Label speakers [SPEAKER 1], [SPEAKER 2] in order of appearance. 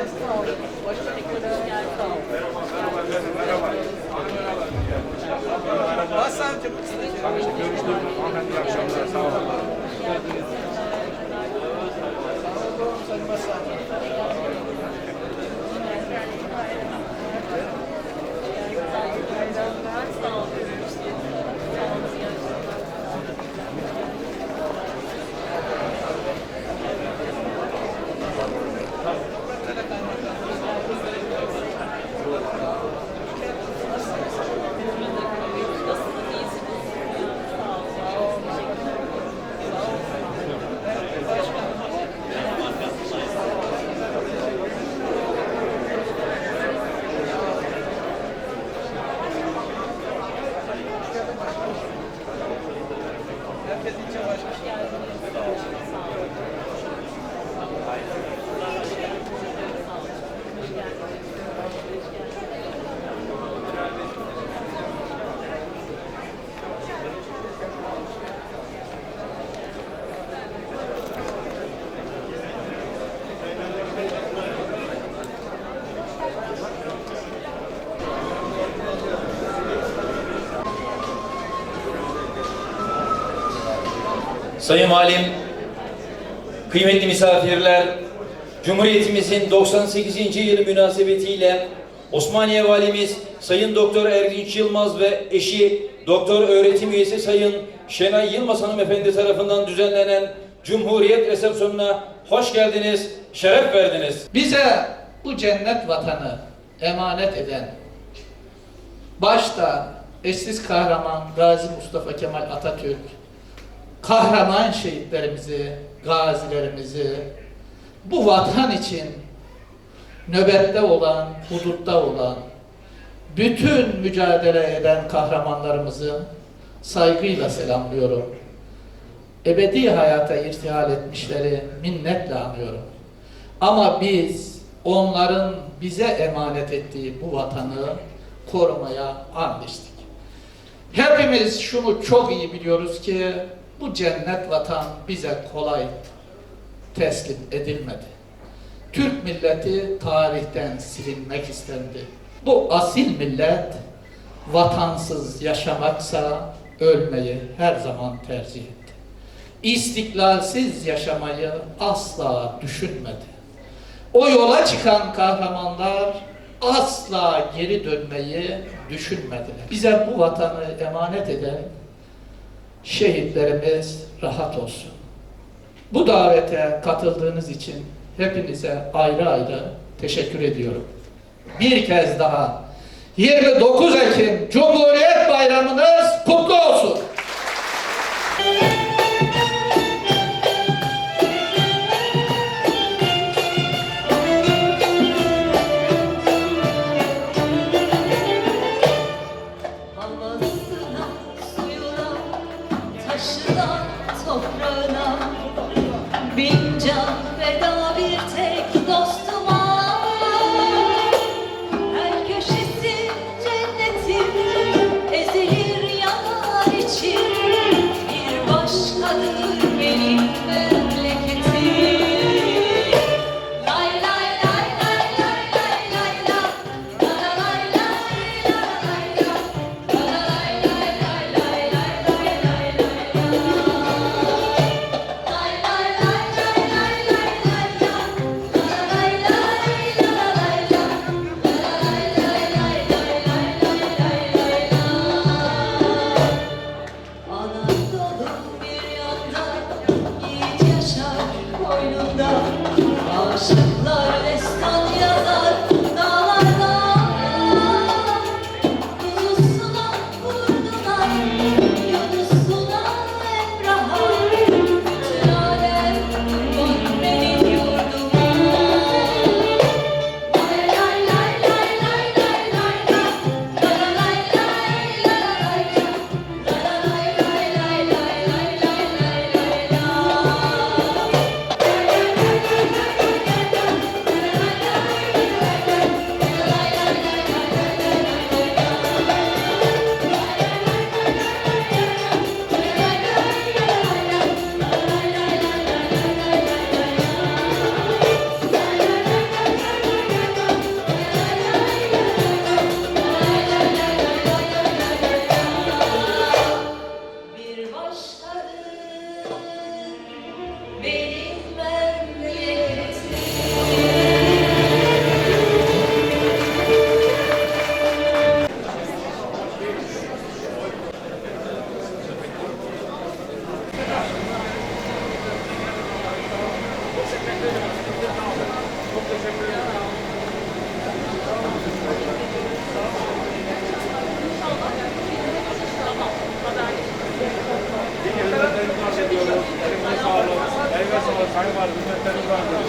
[SPEAKER 1] Yes.
[SPEAKER 2] Sayın
[SPEAKER 3] Valim, kıymetli misafirler, Cumhuriyetimizin 98. yılı münasebetiyle Osmaniye Valimiz Sayın Doktor Erdinç Yılmaz ve eşi Doktor Öğretim Üyesi Sayın Şenay Yılmaz Hanımefendi tarafından düzenlenen Cumhuriyet resepsiyonuna hoş geldiniz, şeref verdiniz.
[SPEAKER 4] Bize bu cennet vatanı emanet eden başta eşsiz kahraman Gazi Mustafa Kemal Atatürk, kahraman şehitlerimizi, gazilerimizi bu vatan için nöbette olan, hudutta olan, bütün mücadele eden kahramanlarımızı saygıyla selamlıyorum. Ebedi hayata irtihal etmişleri minnetle anıyorum. Ama biz onların bize emanet ettiği bu vatanı korumaya and içtik. Hepimiz şunu çok iyi biliyoruz ki bu cennet vatan bize kolay teslim edilmedi. Türk milleti tarihten silinmek istendi. Bu asil millet vatansız yaşamaksa ölmeyi her zaman tercih etti. İstiklalsiz yaşamayı asla düşünmedi. O yola çıkan kahramanlar asla geri dönmeyi düşünmediler. Bize bu vatanı emanet eden şehitlerimiz rahat olsun. Bu davete katıldığınız için hepinize ayrı ayrı teşekkür ediyorum. Bir kez daha 29 Ekim Cumhuriyet Bayramınız
[SPEAKER 5] Sayın Valim, hizmetleriniz vardır.